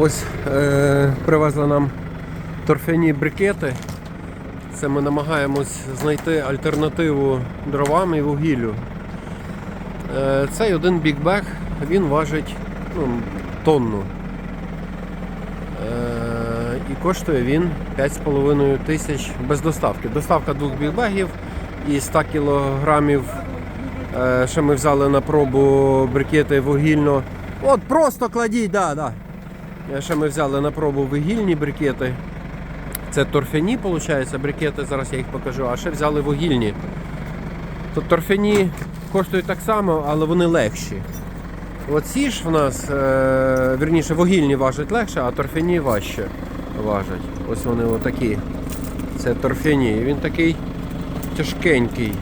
Ось е, привезли нам торфяні брикети. Це ми намагаємось знайти альтернативу дровам і вугіллю. Е, цей один бікбек, він важить ну, тонну. Е, і коштує він 5,5 тисяч без доставки. Доставка двох бікбегів і 100 кілограмів. Е, ще ми взяли на пробу брикети вугільно. От просто кладіть, да, да. Ще ми взяли на пробу вугільні брикети. Це торфяні, виходить, брикети, зараз я їх покажу, а ще взяли вугільні. То торфяні коштують так само, але вони легші. Оці ж в нас, е, вірніше, вугільні важать легше, а торфяні важче важать. Ось вони отакі. Це торфяні. Він такий тяжкенький.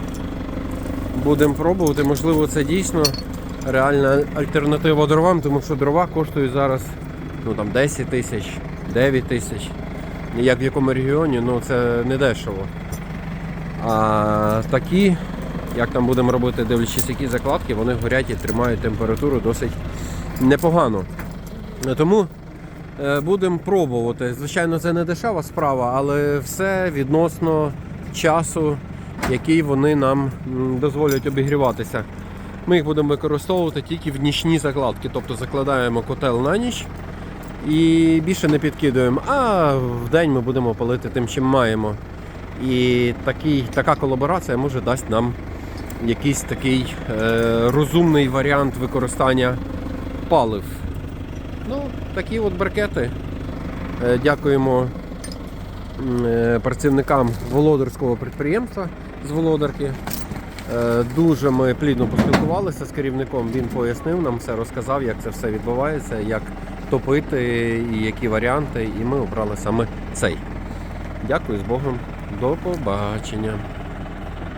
Будемо пробувати, можливо, це дійсно реальна альтернатива дровам, тому що дрова коштують зараз ну, там, 10 тисяч, 9 тисяч. Як в якому регіоні, ну це не дешево. А такі, як там будемо робити, дивлячись, які закладки, вони горять і тримають температуру досить непогано. Е, Тому е, будемо пробувати. Звичайно, це не дешева справа, але все відносно часу, який вони нам дозволять обігріватися. Ми їх будемо використовувати тільки в нічні закладки, тобто закладаємо котел на ніч і більше не підкидуємо. А в день ми будемо палити тим, чим маємо. І такий, така колаборація може дасть нам якийсь такий е, розумний варіант використання палив. Ну, такі от брикети. Е, дякуємо е, працівникам володарського підприємства з Володарки. Е, Дуже ми плідно поспілкувалися з керівником. Він пояснив нам все, розказав, як це все відбувається, як топити і які варіанти. І ми обрали саме цей. Дякую з Богом. До побачення.